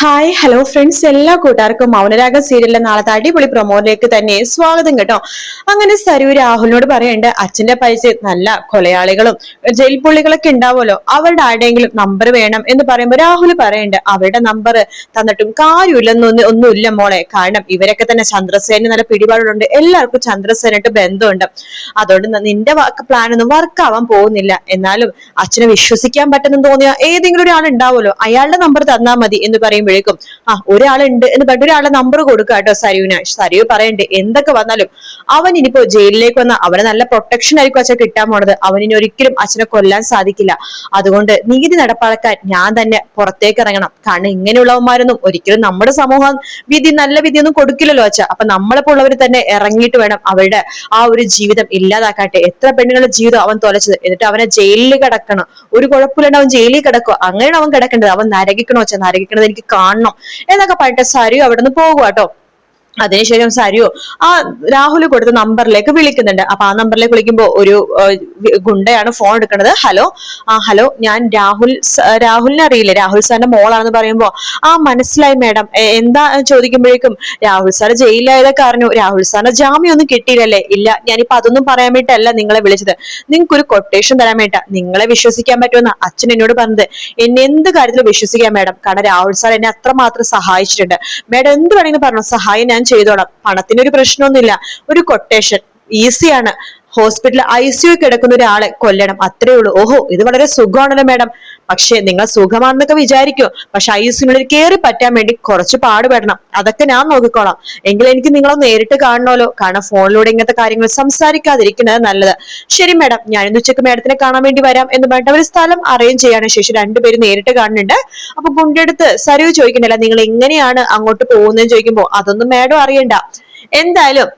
Hi hello friends എല്ലാ കൂട്ടുകാർക്കും മൗനരാഗ സീരിയലിലെ നാളത്തെ അടിപൊളി പ്രൊമോയിലേക്ക് തന്നെ സ്വാഗതം കേട്ടോ. അങ്ങനെ സരു രാഹുലിനോട് പറയേണ്ട അച്ഛന്റെ പൈസ നല്ല കൊലയാളികളും ജയിൽ പുള്ളികളൊക്കെ ഉണ്ടാവുമല്ലോ. അവരുടെ ആരുടെയെങ്കിലും നമ്പർ വേണം. എന്ന് പറയുമ്പോൾ രാഹുൽ പറയേണ്ട അവരുടെ നമ്പർ തന്നിട്ടും കാര്യമില്ലെന്നൊന്നും ഒന്നുമില്ല മോളെ. കാരണം ഇവരൊക്കെ തന്നെ ചന്ദ്രസേന നല്ല പിടിപാടുണ്ട് എല്ലാവർക്കും ചന്ദ്രസേനായിട്ട് ബന്ധമുണ്ട്. അതുകൊണ്ട് നിന്റെ പ്ലാൻ ഒന്നും വർക്ക് ആവാൻ പോകുന്നില്ല. എന്നാലും അച്ഛനെ വിശ്വസിക്കാൻ പറ്റുന്നു തോന്നിയ ഏതെങ്കിലും ഒരാൾ ഉണ്ടാവുമല്ലോ. അയാളുടെ നമ്പർ തന്നാൽ മതി എന്ന് പറയുമ്പോഴേക്കും ആ ഒരാളുണ്ട് എന്ന് പറഞ്ഞിട്ട് ഒരാളുടെ നമ്പർ കൊടുക്കുക കേട്ടോ സരുവിന് സരു പറയണ്ടേ എന്തൊക്കെ വന്നാലും അവൻ ഇനിയിപ്പോ ജയിലിലേക്ക് വന്ന അവന് നല്ല പ്രൊട്ടക്ഷൻ ആയിരിക്കും അച്ഛൻ കിട്ടാൻ പോണത്. അവനിനി ഒരിക്കലും അച്ഛനെ കൊല്ലാൻ സാധിക്കില്ല. അതുകൊണ്ട് നീതി നടപ്പാക്കാൻ ഞാൻ തന്നെ പുറത്തേക്ക് ഇറങ്ങണം. കാരണം ഇങ്ങനെയുള്ളവന്മാരൊന്നും ഒരിക്കലും നമ്മുടെ സമൂഹം വിധി നല്ല വിധിയൊന്നും കൊടുക്കില്ലല്ലോ അച്ഛ. അപ്പൊ നമ്മളെപ്പോ ഉള്ളവർ തന്നെ ഇറങ്ങിയിട്ട് വേണം അവരുടെ ആ ഒരു ജീവിതം ഇല്ലാതാക്കാട്ടെ എത്ര പെണ്ണുങ്ങളുടെ ജീവിതം അവൻ തൊലച്ചത്? എന്നിട്ട് അവനെ ജയിലിൽ കിടക്കണം. ഒരു കുഴപ്പമില്ലാണ്ട് അവൻ ജയിലിൽ കിടക്കുക അങ്ങനെയാണ് അവൻ കിടക്കേണ്ടത്. അവൻ നരകിക്കണോ അച്ഛൻ നരകിക്കണത് എനിക്ക് കാണണം. എന്നൊക്കെ പറഞ്ഞിട്ട് സരു അവിടെ നിന്ന് പോകുക കേട്ടോ അതിനുശേഷം സരു ആ രാഹുൽ കൊടുത്ത നമ്പറിലേക്ക് വിളിക്കുന്നുണ്ട്. അപ്പൊ ആ നമ്പറിലേക്ക് വിളിക്കുമ്പോ ഒരു ഗുണ്ടയാണ് ഫോൺ എടുക്കുന്നത്. ഹലോ ആ ഹലോ ഞാൻ രാഹുൽ രാഹുലിനെ അറിയില്ലേ? രാഹുൽ സാറിന്റെ മോളാണെന്ന് പറയുമ്പോ ആ മനസ്സിലായി മേഡം. എന്താ ചോദിക്കുമ്പോഴേക്കും രാഹുൽ സാർ ജയിലായതൊക്കെ അറിഞ്ഞു. രാഹുൽ സാറിന്റെ ജാമ്യം ഒന്നും കിട്ടിയില്ലല്ലേ? ഇല്ല ഞാനിപ്പോ അതൊന്നും പറയാൻ വേണ്ടിട്ടല്ല നിങ്ങളെ വിളിച്ചത്. നിങ്ങൾക്ക് ഒരു കൊട്ടേഷൻ തരാൻ വേണ്ട നിങ്ങളെ വിശ്വസിക്കാൻ പറ്റുമെന്ന് അച്ഛൻ എന്നോട് പറഞ്ഞത്. എന്നെ എന്ത് കാര്യത്തിൽ വിശ്വസിക്കാൻ മേഡം. കാരണം രാഹുൽ സാർ എന്നെ അത്രമാത്രം സഹായിച്ചിട്ടുണ്ട്. മേഡം എന്ത് വേണമെങ്കിലും പറഞ്ഞു. സഹായം ഞാൻ ചെയ്തോളാം. പണത്തിനൊരു പ്രശ്നമൊന്നുമില്ല. ഒരു കൊട്ടേഷൻ ഈസിയാണ് ഹോസ്പിറ്റലിൽ ഐ സി യു കിടക്കുന്ന ഒരാളെ കൊല്ലണം. അത്രേ ഉള്ളൂ. ഓഹോ ഇത് വളരെ സുഖമാണല്ലോ മാഡം പക്ഷെ നിങ്ങൾ സുഖമാണെന്നൊക്കെ വിചാരിക്കും. പക്ഷെ ഐ സിയുള്ളിൽ കയറി പറ്റാൻ വേണ്ടി കുറച്ച് പാടുപെടണം. അതൊക്കെ ഞാൻ നോക്കിക്കോളാം. എങ്കിൽ എനിക്ക് നിങ്ങളെ നേരിട്ട് കാണണമല്ലോ. കാരണം ഫോണിലൂടെ ഇങ്ങനത്തെ കാര്യങ്ങൾ സംസാരിക്കാതിരിക്കുന്നത് നല്ലത്. ശരി മാഡം ഞാൻ ഇന്ന് ഉച്ചയ്ക്ക് മാഡത്തിനെ കാണാൻ വേണ്ടി വരാം എന്ന് പറഞ്ഞിട്ട് ഒരു സ്ഥലം അറേഞ്ച് ചെയ്യാണ്. ശേഷം രണ്ടുപേരും നേരിട്ട് കാണുന്നുണ്ട്. അപ്പൊ ഗുണ്ടെടുത്ത് സരു ചോദിക്കണ്ടല്ല നിങ്ങൾ എങ്ങനെയാണ് അങ്ങോട്ട് പോകുന്നതെന്ന് ചോദിക്കുമ്പോൾ അതൊന്നും മാഡം അറിയണ്ട. എന്തായാലും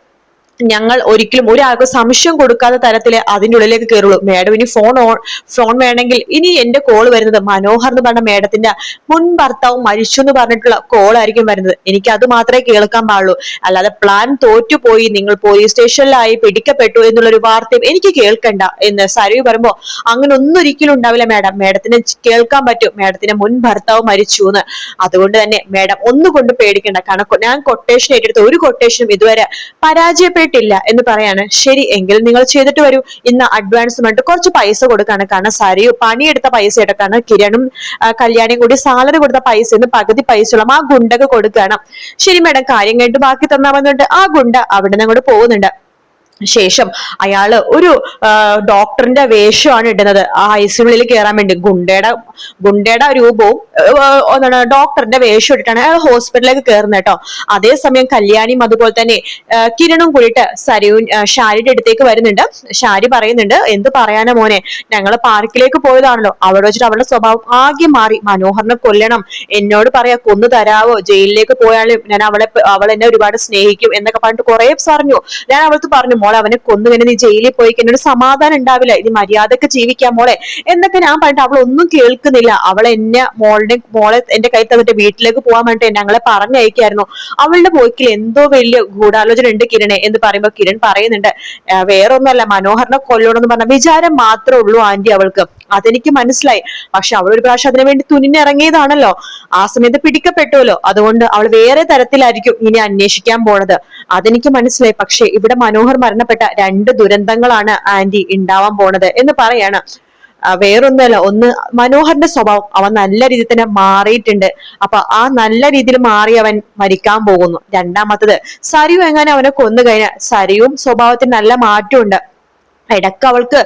ഞങ്ങൾ ഒരിക്കലും ഒരാൾക്ക് സംശയം കൊടുക്കാത്ത തരത്തിൽ അതിന്റെ ഉള്ളിലേക്ക് കയറുള്ളൂ മാഡം ഇനി ഫോൺ ഓൺ ഫോൺ വേണമെങ്കിൽ ഇനി എന്റെ കോൾ വരുന്നത് മനോഹർ എന്ന് പറഞ്ഞ മാഡത്തിന്റെ മുൻ ഭർത്താവ് മരിച്ചു എന്ന് പറഞ്ഞിട്ടുള്ള കോൾ ആയിരിക്കും വരുന്നത്. എനിക്ക് അത് മാത്രമേ കേൾക്കാൻ പാടുള്ളൂ. അല്ലാതെ പ്ലാൻ തോറ്റുപോയി നിങ്ങൾ പോലീസ് സ്റ്റേഷനിലായി പിടിക്കപ്പെട്ടു എന്നുള്ളൊരു വാർത്തയും എനിക്ക് കേൾക്കണ്ട എന്ന് സരവി പറയുമ്പോ അങ്ങനെ ഒന്നും ഒരിക്കലും ഉണ്ടാവില്ല മാഡം മാഡത്തിന് കേൾക്കാൻ പറ്റും. മാഡത്തിന്റെ മുൻ ഭർത്താവ് മരിച്ചു എന്ന്. അതുകൊണ്ട് തന്നെ മാഡം ഒന്നുകൊണ്ട് പേടിക്കണ്ട. കാരണം ഞാൻ കൊട്ടേഷൻ ഏറ്റെടുത്ത ഒരു കൊട്ടേഷനും ഇതുവരെ പരാജയപ്പെട്ടില്ല എന്ന് പറയാണ്. ശരി എങ്കിൽ നിങ്ങൾ ചെയ്തിട്ട് വരൂ. ഇന്ന് അഡ്വാൻസ് അഡ്വാൻസ്മെന്റ് കുറച്ച് പൈസ കൊടുക്കാണ് കാരണം സരിയു പണിയെടുത്ത പൈസ എടുക്കാണ്. കിരണും കല്യാണിയും കൂടി സാലറി കൊടുത്ത പൈസ എന്ന് പകുതി പൈസയോളം ആ ഗുണ്ടക്ക് കൊടുക്കുകയാണ്. ശരി മേഡം കാര്യം കഴിഞ്ഞിട്ട് ബാക്കി തന്നാൽ വന്നിട്ട് ആ ഗുണ്ട അവിടെ നിന്ന് അങ്ങോട്ട് പോകുന്നുണ്ട്. ശേഷം അയാൾ ഒരു ഡോക്ടറിന്റെ വേഷമാണ് ഇടുന്നത്. ആ ഐസിയുള്ളിൽ കയറാൻ വേണ്ടി. ഗുണ്ടയുടെ ഗുണ്ടയുടെ രൂപവും എന്താണ് ഡോക്ടറിന്റെ വേഷം ഇട്ടിട്ടാണ് അയാൾ ഹോസ്പിറ്റലിലേക്ക് കയറുന്നത് കേട്ടോ. അതേസമയം കല്യാണിയും അതുപോലെ തന്നെ കിരണും കൂടിയിട്ട് സരു ഷാരിയുടെ അടുത്തേക്ക് വരുന്നുണ്ട്. ഷാരി പറയുന്നുണ്ട് എന്ത് പറയാനാ മോനെ? ഞങ്ങൾ പാർക്കിലേക്ക് പോയതാണല്ലോ. അവിടെ വെച്ചിട്ട് അവളുടെ സ്വഭാവം ആകെ മാറി. മനോഹറിനെ കൊല്ലണം. എന്നോട് പറയാ കൊന്നു തരാവോ? ജയിലിലേക്ക് പോയാലും ഞാൻ അവളെ അവൾ എന്നെ ഒരുപാട് സ്നേഹിക്കും എന്നൊക്കെ പറഞ്ഞിട്ട് കുറെ പറഞ്ഞു. ഞാൻ അവൾക്ക് പറഞ്ഞു മോളെ അവനെ കൊന്നു കഴിഞ്ഞാൽ നീ ജയിലിൽ പോയി കഴിഞ്ഞ ഒരു സമാധാനം ഉണ്ടാവില്ല. ഇനി മര്യാദയ്ക്ക് ജീവിക്കാം മോളെ. എന്നൊക്കെ ഞാൻ പറഞ്ഞിട്ട് അവൾ ഒന്നും കേൾക്കുന്നില്ല. അവൾ എന്നെ മോളുടെ മോളെ എന്റെ കൈ തന്നിട്ട് വീട്ടിലേക്ക് പോകാൻ വേണ്ടിട്ട് ഞങ്ങളെ പറഞ്ഞയക്കായിരുന്നു അവളുടെ പോക്കിൽ എന്തോ വലിയ ഗൂഢാലോചന ഉണ്ട് കിരണെ എന്ന് പറയുമ്പോ കിരൺ പറയുന്നുണ്ട്. "ആ, വേറൊന്നുമല്ല മനോഹറിനെ കൊല്ലണമെന്ന് പറഞ്ഞ വിചാരം മാത്രമേ ഉള്ളൂ ആന്റി അവൾക്ക്. അതെനിക്ക് മനസ്സിലായി. പക്ഷെ അവൾ ഒരു പ്രാവശ്യം അതിനു വേണ്ടി തുനിഞ്ഞിറങ്ങിയതാണല്ലോ. ആ സമയത്ത് പിടിക്കപ്പെട്ടുവല്ലോ അതുകൊണ്ട് അവൾ വേറെ തരത്തിലായിരിക്കും ഇനി അന്വേഷിക്കാൻ പോണത്. അതെനിക്ക് മനസ്സിലായി. പക്ഷെ ഇവിടെ മനോഹർ മരണപ്പെട്ട രണ്ട് ദുരന്തങ്ങളാണ് ആന്റി ഉണ്ടാവാൻ പോണത് എന്ന് പറയാണ്. വേറൊന്നുമല്ല ഒന്ന് മനോഹറിന്റെ സ്വഭാവം. അവൻ നല്ല രീതിയിൽ തന്നെ മാറിയിട്ടുണ്ട്. അപ്പൊ ആ നല്ല രീതിയിൽ മാറി അവൻ മരിക്കാൻ പോകുന്നു. രണ്ടാമത്തത് സരിയു എങ്ങനെ അവനെ കൊന്നു കഴിഞ്ഞാൽ സരിയും സ്വഭാവത്തിന് നല്ല മാറ്റമുണ്ട്. ഇടയ്ക്ക് അവൾക്ക്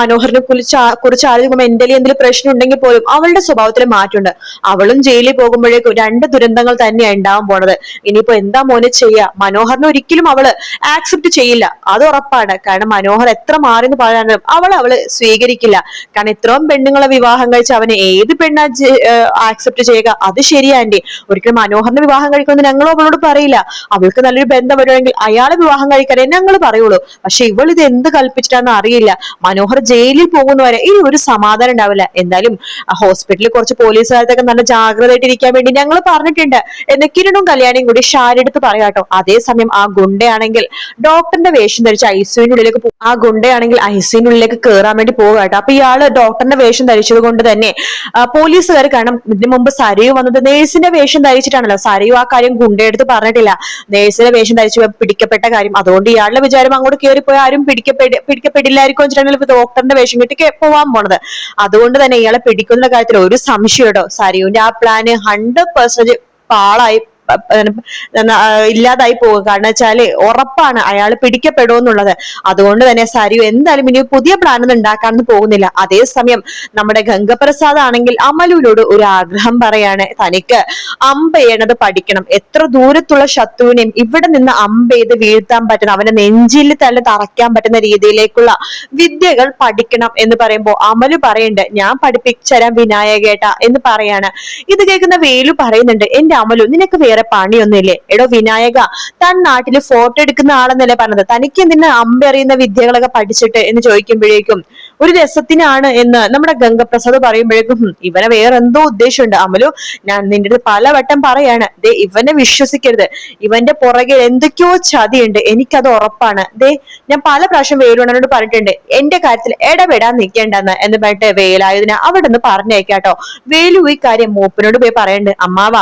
മനോഹറിനെ കുറിച്ച് കുറിച്ച് ആലോചിക്കുമ്പോൾ മെന്റലി എന്തെങ്കിലും പ്രശ്നം ഉണ്ടെങ്കിൽ പോലും അവളുടെ സ്വഭാവത്തിൽ മാറ്റമുണ്ട്. അവളും ജയിലിൽ പോകുമ്പോഴേക്കും രണ്ട് ദുരന്തങ്ങൾ തന്നെയാണ് ഉണ്ടാവാൻ പോണത്. ഇനിയിപ്പോ എന്താ മോനെ ചെയ്യുക മനോഹറിനെ ഒരിക്കലും അവൾ ആക്സെപ്റ്റ് ചെയ്യില്ല. അത് ഉറപ്പാണ്. കാരണം മനോഹർ എത്ര മാറിന്ന് പറയാനും അവൾ അവൾ സ്വീകരിക്കില്ല. കാരണം ഇത്രയും പെണ്ണുങ്ങളെ വിവാഹം കഴിച്ച് അവനെ ഏത് പെണ്ണാ ആക്സെപ്റ്റ് ചെയ്യുക? അത് ശരിയാ ആന്റി. ഒരിക്കലും മനോഹറിനെ വിവാഹം കഴിക്കുമെന്ന് ഞങ്ങൾ അവളോട് പറയില്ല. അവൾക്ക് നല്ലൊരു ബന്ധം വരുവാണെങ്കിൽ അയാളെ വിവാഹം കഴിക്കാനേ ഞങ്ങൾ പറയുള്ളൂ. പക്ഷെ ഇവൾ ഇത് എന്ത് കൽപ്പിച്ചിട്ടാന്ന് എന്താണെന്ന് അറിയില്ല. മനോഹർ ജയിലിൽ പോകുന്ന വരെ ഇനി ഒരു സമാധാനം ഉണ്ടാവില്ല. എന്തായാലും ഹോസ്പിറ്റലിൽ കുറച്ച് പോലീസുകാരത്തൊക്കെ നല്ല ജാഗ്രതയായിട്ട് ഇരിക്കാൻ വേണ്ടി ഞങ്ങൾ പറഞ്ഞിട്ടുണ്ട്. എന്ന് കിരണും കല്യാണിയും കൂടി ഷാരി എടുത്ത് പറയാട്ടോ അതേസമയം ആ ഗുണ്ടയാണെങ്കിൽ ഡോക്ടറിന്റെ വേഷം ധരിച്ച് ഐസിയുനുള്ളിലേക്ക് ആ ഗുണ്ടയാണെങ്കിൽ ഐസിയുനുള്ളിലേക്ക് കയറാൻ വേണ്ടി പോകാട്ടോ അപ്പൊ ഇയാൾ ഡോക്ടറിന്റെ വേഷം ധരിച്ചത് കൊണ്ട് തന്നെ പോലീസുകാർ കാരണം ഇതിനു മുമ്പ് സരയു വന്നത് നേഴ്സിന്റെ വേഷം ധരിച്ചിട്ടാണല്ലോ. സരയു ആ കാര്യം ഗുണ്ടയെടുത്ത് പറഞ്ഞിട്ടില്ല. നേഴ്സിന്റെ വേഷം ധരിച്ച് പിടിക്കപ്പെട്ട കാര്യം. അതുകൊണ്ട് ഇയാളുടെ വിചാരം അങ്ങോട്ട് കയറിപ്പോയി ആരും പിടിക്കപ്പെടി പിടിക്കപ്പെടില്ലായിരിക്കും വെച്ചിട്ടാണ് ഡോക്ടറിന്റെ വേഷം കെട്ടി പോവാൻ പോണത്. അതുകൊണ്ട് തന്നെ ഇയാളെ പിടിക്കുന്ന കാര്യത്തിൽ ഒരു സംശയം ഇടോ സരിയുവിന്റെ ആ പ്ലാന് ഹൺഡ്രഡ് പെർസെന്റ് പാളായി ഇല്ലാതായി പോകും. കാരണം വെച്ചാൽ ഉറപ്പാണ് അയാൾ പിടിക്കപ്പെടുമെന്നുള്ളത് അതുകൊണ്ട് തന്നെ സരിയു എന്തായാലും ഇനി പുതിയ പ്ലാൻ ഒന്നും ഉണ്ടാക്കാനൊന്നും പോകുന്നില്ല. അതേസമയം നമ്മുടെ ഗംഗപ്രസാദ് ആണെങ്കിൽ അമലുവിനോട് ഒരു ആഗ്രഹം പറയാണ്. തനിക്ക് അമ്പ ചെയ്യണത് പഠിക്കണം. എത്ര ദൂരത്തുള്ള ശത്രുവിനെയും ഇവിടെ നിന്ന് അമ്പ ചെയ്ത് വീഴ്ത്താൻ പറ്റുന്ന അവനെ നെഞ്ചിൽ തന്നെ തറയ്ക്കാൻ പറ്റുന്ന രീതിയിലേക്കുള്ള വിദ്യകൾ പഠിക്കണം എന്ന് പറയുമ്പോൾ അമലു പറയുന്നുണ്ട് ഞാൻ പഠിപ്പിച്ചു തരാം വിനായകേട്ട എന്ന് പറയാണ്. ഇത് കേൾക്കുന്ന വേലു പറയുന്നുണ്ട് എന്റെ അമലു നിനക്ക് വേറെ പണിയൊന്നുമില്ലേ? എടോ വിനായക തൻ നാട്ടിൽ ഫോട്ടോ എടുക്കുന്ന ആളെന്നല്ലേ പറഞ്ഞത്? തനിക്ക് എന്തിനാ അമ്പെറിയുന്ന വിദ്യകളൊക്കെ പഠിച്ചിട്ട് എന്ന് ചോദിക്കുമ്പോഴേക്കും ഒരു രസത്തിനാണ് എന്ന് നമ്മുടെ ഗംഗപ്രസാദ് പറയുമ്പോഴേക്കും "ഹും, ഇവനെ വേറെ എന്തോ ഉദ്ദേശമുണ്ട്. അമലു ഞാൻ നിന്റെ അടുത്ത് പലവട്ടം പറയാണ് ദേ ഇവനെ വിശ്വസിക്കരുത്. ഇവന്റെ പുറകെ എന്തൊക്കെയോ ചതിയുണ്ട്. എനിക്കത് ഉറപ്പാണ്. ദേ ഞാൻ പല പ്രാവശ്യം വേലുണ്ണനോട് പറഞ്ഞിട്ടുണ്ട് എന്റെ കാര്യത്തിൽ ഇടപെടാൻ നിൽക്കേണ്ടെന്ന് എന്ന് പറഞ്ഞിട്ട് വേലായുധന അവിടെ നിന്ന് പറഞ്ഞേക്കാട്ടോ വേലു ഈ കാര്യം മൂപ്പനോട് പോയി പറയണ്ട് അമ്മാവ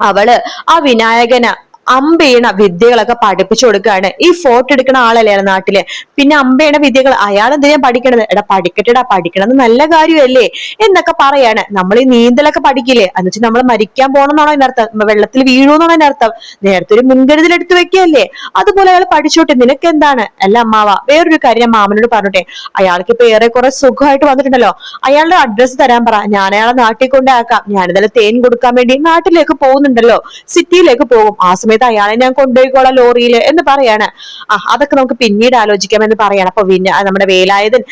അവൾ ആ വിനായകന് അമ്പെയ്യണ വിദ്യകളൊക്കെ പഠിപ്പിച്ചു കൊടുക്കുകയാണ്. ഈ ഫോട്ടോ എടുക്കുന്ന ആളല്ലേ നാട്ടിൽ? പിന്നെ അമ്പെയ്യണ വിദ്യകൾ അയാൾ എന്തിനാ പഠിക്കണത്? എടാ പഠിക്കട്ടെടാ പഠിക്കണത് നല്ല കാര്യമല്ലേ? എന്നൊക്കെ പറയാണ്. നമ്മൾ ഈ നീന്തലൊക്കെ പഠിക്കില്ലേ? എന്ന് വെച്ചാൽ നമ്മൾ മരിക്കാൻ പോണെന്നാണോ അതിനർത്ഥം വെള്ളത്തിൽ വീഴുമെന്നാണോ അതിനർത്ഥം നേരത്തെ ഒരു മുൻകരുതൽ എടുത്തു വെക്കുകയല്ലേ അതുപോലെ അയാൾ പഠിച്ചോട്ടെ. നിനക്ക് എന്താണ്? അല്ല അമ്മാവ വേറൊരു കാര്യം ഞാൻ മാമനോട് പറഞ്ഞോട്ടെ. അയാൾക്ക് ഇപ്പൊ ഏറെ കുറെ സുഖമായിട്ട് വന്നിട്ടുണ്ടല്ലോ. അയാളുടെ അഡ്രസ്സ് തരാൻ പറ. ഞാൻ അയാളെ നാട്ടിൽ കൊണ്ടാക്കാം ഞാനിതെല്ലാം തേൻ കൊടുക്കാൻ വേണ്ടി നാട്ടിലേക്ക് പോകുന്നുണ്ടല്ലോ. സിറ്റിയിലേക്ക് പോകും. ആ സമയത്ത് അയാളെ ഞാൻ കൊണ്ടുപോയിക്കോളാം ലോറിയിൽ എന്ന് പറയാണ്. ആ അതൊക്കെ നമുക്ക് പിന്നീട് ആലോചിക്കാം എന്ന് പറയാണ്. അപ്പൊ പിന്നെ നമ്മുടെ വേലായുധൻ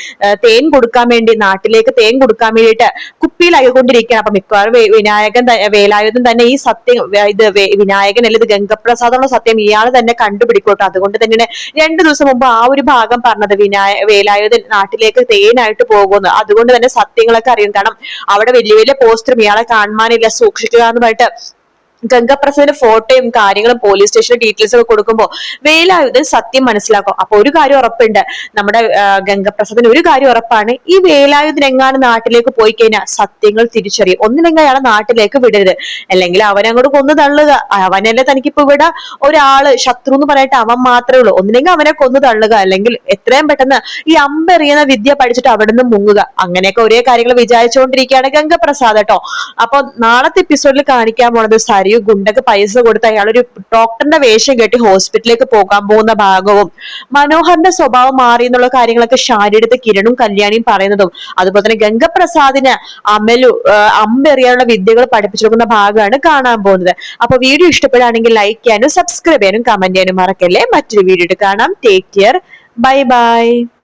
തേൻ കൊടുക്കാൻ വേണ്ടി നാട്ടിലേക്ക് തേൻ കൊടുക്കാൻ വേണ്ടിയിട്ട് കുപ്പിയിലായിക്കൊണ്ടിരിക്കുകയാണ് അപ്പൊ മിക്കവാറും വിനായകൻ വേലായുധൻ തന്നെ ഈ സത്യം ഇത് വിനായകൻ അല്ലെങ്കിൽ ഇത് ഗംഗപ്രസാദുള്ള സത്യം ഇയാൾ തന്നെ കണ്ടുപിടിക്കോട്ടെ. അതുകൊണ്ട് തന്നെയാണ് രണ്ടു ദിവസം മുമ്പ് ആ ഒരു ഭാഗം പറഞ്ഞത് വിനായ വേലായുധൻ നാട്ടിലേക്ക് തേനായിട്ട് പോകുന്നു അതുകൊണ്ട് തന്നെ സത്യങ്ങളൊക്കെ അറിയും. കാരണം അവിടെ വലിയ വലിയ പോസ്റ്ററും ഇയാളെ കാണാനില്ല സൂക്ഷിക്കുക എന്ന് പറഞ്ഞിട്ട് ഗംഗപ്രസാദിന്റെ ഫോട്ടോയും കാര്യങ്ങളും പോലീസ് സ്റ്റേഷന്റെ ഡീറ്റെയിൽസ് ഒക്കെ കൊടുക്കുമ്പോൾ വേലായുധൻ സത്യം മനസ്സിലാക്കും. അപ്പൊ ഒരു കാര്യം ഉറപ്പുണ്ട്. നമ്മുടെ ഗംഗപ്രസാദിന് ഒരു കാര്യം ഉറപ്പാണ്. ഈ വേലായുധൻ എങ്ങാണ് നാട്ടിലേക്ക് പോയി കഴിഞ്ഞാൽ സത്യങ്ങൾ തിരിച്ചറിയും. ഒന്നില്ലെങ്കിൽ അയാളെ നാട്ടിലേക്ക് വിടരുത്. അല്ലെങ്കിൽ അവനെ അങ്ങോട്ട് കൊന്നു തള്ളുക. അവനല്ലേ തനിക്കിപ്പോ ഇവിടെ ഒരാൾ ശത്രു എന്ന് പറയട്ടെ അവൻ മാത്രമേ ഉള്ളൂ. ഒന്നില്ലെങ്കിൽ അവനെ കൊന്നു തള്ളുക. അല്ലെങ്കിൽ എത്രയും പെട്ടെന്ന് ഈ അമ്പെറിയുന്ന വിദ്യ പഠിച്ചിട്ട് അവിടെ നിന്ന് മുങ്ങുക. അങ്ങനെയൊക്കെ ഒരേ കാര്യങ്ങൾ വിചാരിച്ചുകൊണ്ടിരിക്കുകയാണ് ഗംഗപ്രസാദ് കേട്ടോ. അപ്പൊ നാളത്തെ എപ്പിസോഡിൽ കാണിക്കാൻ പോണത് സരിയു ഗുണ്ടക്ക് പൈസ കൊടുത്ത് അയാളൊരു ഡോക്ടറിന്റെ വേഷം കെട്ടി ഹോസ്പിറ്റലിലേക്ക് പോകാൻ പോകുന്ന ഭാഗവും മനോഹറിന്റെ സ്വഭാവം മാറി എന്നുള്ള കാര്യങ്ങളൊക്കെ ഷാരിയുടെ കിരണും കല്യാണിയും പറയുന്നതും. അതുപോലെ തന്നെ ഗംഗപ്രസാദിന് അമലു അമ്പെറിയാനുള്ള വിദ്യകൾ പഠിപ്പിച്ചു കൊടുക്കുന്ന ഭാഗമാണ് കാണാൻ പോകുന്നത്. അപ്പൊ വീഡിയോ ഇഷ്ടപ്പെടുകയാണെങ്കിൽ ലൈക്ക് ചെയ്യാനും സബ്സ്ക്രൈബ് ചെയ്യാനും കമന്റ് ചെയ്യാനും മറക്കല്ലേ? മറ്റൊരു വീഡിയോ കാണാം. Take care bye bye